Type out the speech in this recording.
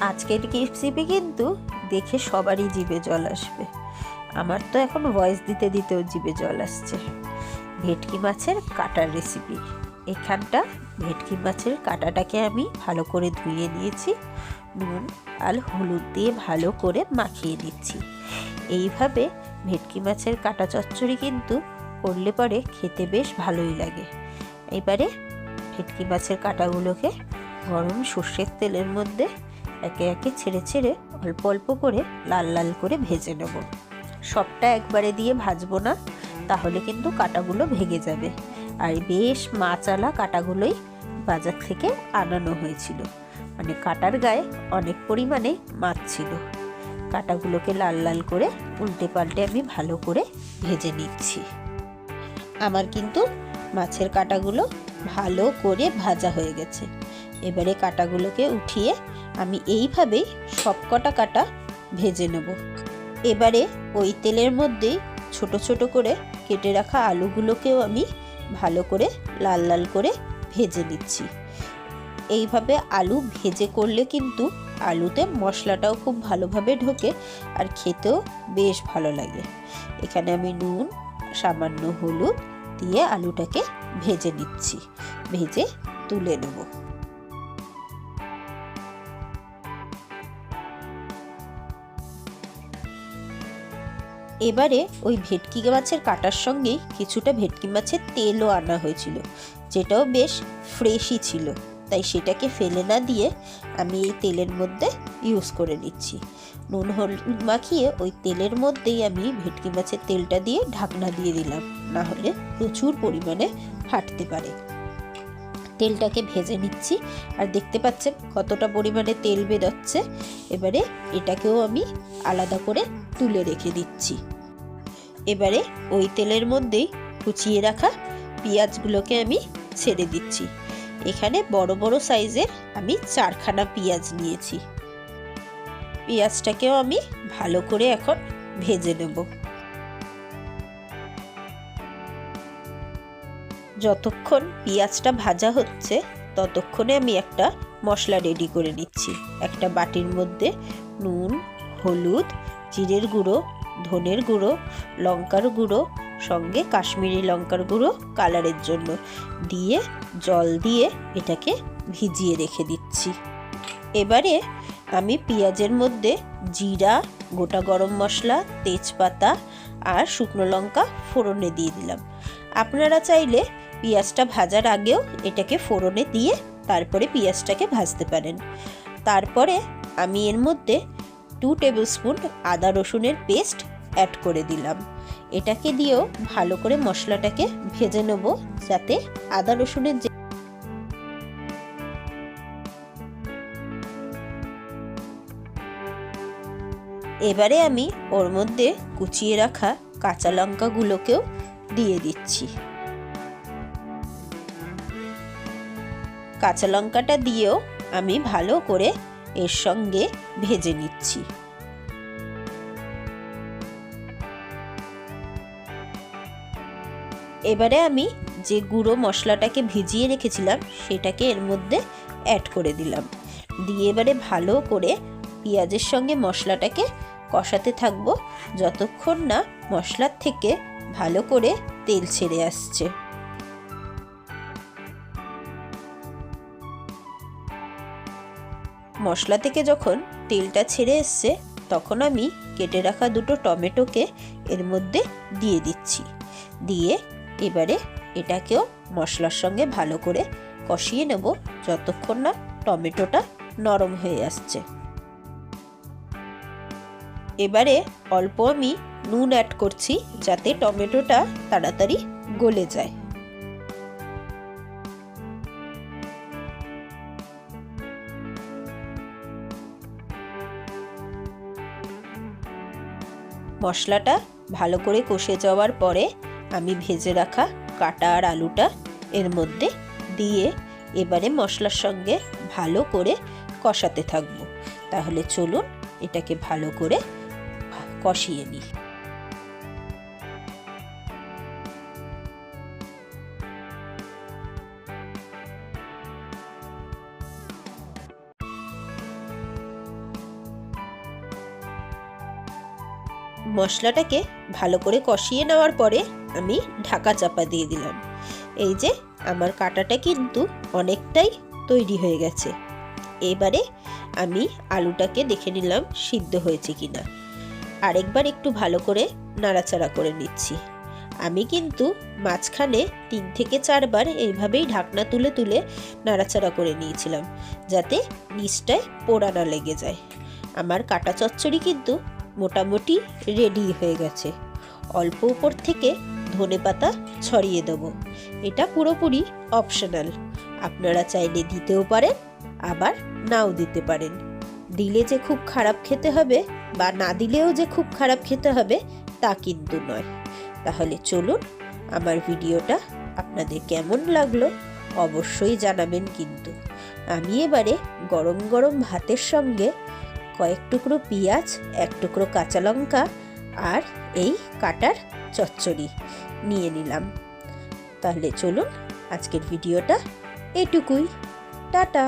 আজকের রেসিপি কিন্তু দেখে সবারই জিভে জল আসবে। আমার তো এখন ভয়েস দিতে দিতেও জিভে জল আসছে। ভেটকি মাছের কাটার রেসিপি এখানটা ভেটকি মাছের কাটাটাকে আমি ভালো করে ধুয়ে নিয়েছি, নুন আর হলুদ দিয়ে ভালো করে মাখিয়ে নিচ্ছি। এইভাবে ভেটকি মাছের কাটা চচ্চড়ি কিন্তু করলে পরে খেতে বেশ ভালোই লাগে। এবারে ভেটকি মাছের কাটাগুলোকে গরম সর্ষের তেলের মধ্যে একে একে ছেড়ে ছেড়ে অল্প অল্প করে লাল লাল করে ভেজে নেব। সবটা একবারে দিয়ে ভাজবো না, তাহলে কিন্তু কাটাগুলো ভেঙে যাবে। আর বেশ মাচালা কাটাগুলোই বাজার থেকে আনানো হয়েছিল। মানে কাটার গায়ে অনেক পরিমাণে মাছ ছিল। কাটাগুলোকে লাল লাল করে উল্টে পাল্টে আমি ভালো করে ভেজে নিচ্ছি। আমার কিন্তু মাছের কাটাগুলো ভালো করে ভাজা হয়ে গেছে। এবারে কাটাগুলোকে উঠিয়ে আমি এইভাবেই সব কটা কাটা ভেজে নেব। এবারে ওই তেলের মধ্যেই ছোট ছোট করে কেটে রাখা আলুগুলোকেও আমি ভালো করে লাল লাল করে ভেজে নিচ্ছি। এইভাবে আলু ভেজে করলে কিন্তু আলুতে মশলাটাও খুব ভালোভাবে ঢোকে আর খেতেও বেশ ভালো লাগে। এখানে আমি নুন, সামান্য হলুদ দিয়ে আলুটাকে ভেজে নিচ্ছি। ভেজে তুলে নেব। এবারে ওই ভেটকি মাছের কাটার সঙ্গেই কিছুটা ভেটকি মাছের তেলও আনা হয়েছিল, যেটাও বেশ ফ্রেশই ছিল। তাই সেটাকে ফেলে না দিয়ে আমি এই তেলের মধ্যে ইউজ করে নিচ্ছি। নুন হলুদ মাখিয়ে ওই তেলের মধ্যেই আমি ভেটকি মাছের তেলটা দিয়ে ঢাকনা দিয়ে দিলাম না হলে প্রচুর পরিমাণে ফাটতে পারে। তেলটাকে ভেজে নিচ্ছি। আর দেখতে পাচ্ছেন কতটা পরিমাণে তেল বেরোচ্ছে। এবারে এটাকেও আমি আলাদা করে তুলে রেখে দিচ্ছি। এবারে ওই তেলের মধ্যেই কুচিয়ে রাখা পেঁয়াজগুলোকে আমি ছেড়ে দিচ্ছি। এখানে বড় বড় সাইজের আমি চারখানা পেঁয়াজ নিয়েছি। পেঁয়াজটাকেও আমি ভালো করে এখন ভেজে নেব। যতক্ষণ পেঁয়াজটা ভাজা হচ্ছে, ততক্ষণে আমি একটা মশলা রেডি করে নিচ্ছি। একটা বাটির মধ্যে নুন, হলুদ, জিরের গুঁড়ো, ধনের গুঁড়ো, লঙ্কার গুঁড়ো, সঙ্গে কাশ্মীরি লঙ্কার গুঁড়ো কালারের জন্য দিয়ে, জল দিয়ে এটাকে ভিজিয়ে রেখে দিচ্ছি। এবারে আমি পেঁয়াজের মধ্যে জিরা, গোটা গরম মশলা, তেজপাতা আর শুকনো লঙ্কা ফোড়নে দিয়ে দিলাম। আপনারা চাইলে পেঁয়াজটা ভাজার আগেও এটাকে ফোড়নে দিয়ে তারপরে পেঁয়াজটাকে ভাজতে পারেন। তারপরে আমি এর মধ্যে টু টেবিল স্পুন আদা রসুনের পেস্ট অ্যাড করে দিলাম। এটাকে দিয়েও ভালো করে মশলাটাকে ভেজে নেব যাতে আদা রসুনের যে এবারে আমি ওর মধ্যে কুচিয়ে রাখা কাঁচা লঙ্কাগুলোকেও দিয়ে দিচ্ছি। কাঁচা লঙ্কাটা দিয়েও আমি ভালো করে এর সঙ্গে ভেজে নিচ্ছি। এবারে আমি যে গুঁড়ো মশলাটাকে ভিজিয়ে রেখেছিলাম, সেটাকে এর মধ্যে অ্যাড করে দিলাম। দিয়ে এবারে ভালো করে পেঁয়াজের সঙ্গে মশলাটাকে কষাতে থাকব, যতক্ষণ না মশলার থেকে ভালো করে তেল ছেড়ে আসছে। মশলা থেকে যখন তেলটা ছেড়ে এসছে, তখন আমি কেটে রাখা দুটো টমেটোকে এর মধ্যে দিয়ে দিচ্ছি। দিয়ে এবারে এটাকেও মশলার সঙ্গে ভালো করে কষিয়ে নেব যতক্ষণ না টমেটোটা নরম হয়ে আসছে। এবারে অল্প আমি নুন অ্যাড করছি যাতে টমেটোটা তাড়াতাড়ি গলে যায়। মশলাটা ভালো করে কষে যাওয়ার পরে আমি ভেজে রাখা কাটা আর আলুটা এর মধ্যে দিয়ে এবারে মশলার সঙ্গে ভালো করে কষাতে থাকব। তাহলে চলুন এটাকে ভালো করে কষিয়ে নিই। মশলাটাকে ভালো করে কষিয়ে নেওয়ার পরে আমি ঢাকা চাপা দিয়ে দিলাম। এই যে, আমার কাটাটা কিন্তু অনেকটাই তৈরি হয়ে গেছে। এবারে আমি আলুটাকে দেখে নিলাম সিদ্ধ হয়েছে কিনা। আরেকবার একটু ভালো করে নাড়াচাড়া করে নিচ্ছি। আমি কিন্তু মাঝখানে তিন থেকে চারবার এইভাবেই ঢাকনা তুলে তুলে নাড়াচাড়া করে নিয়েছিলাম, যাতে নিচটায় পোড়া না লেগে যায়। আমার কাটা চচ্চড়ি কিন্তু মোটামুটি রেডি হয়ে গেছে। অল্প উপর থেকে ধনে পাতা ছড়িয়ে দেবো। এটা পুরোপুরি অপশনাল আপনারা চাইলে দিতেও পারেন, আবার নাও দিতে পারেন। দিলে যে খুব খারাপ খেতে হবে বা না দিলেও যে খুব খারাপ খেতে হবে, তা কিন্তু নয়। তাহলে চলুন আমার ভিডিওটা আপনাদের কেমন লাগল অবশ্যই জানাবেন কিন্তু। আমি এবারে গরম গরম ভাতের সঙ্গে কয়েক টুকরো পেঁয়াজ, এক টুকরো কাঁচা লঙ্কা আর এই কাটার চচ্চড়ি নিয়ে নিলাম। তাহলে চলুন আজকের ভিডিওটা এটুকুই। টাটা!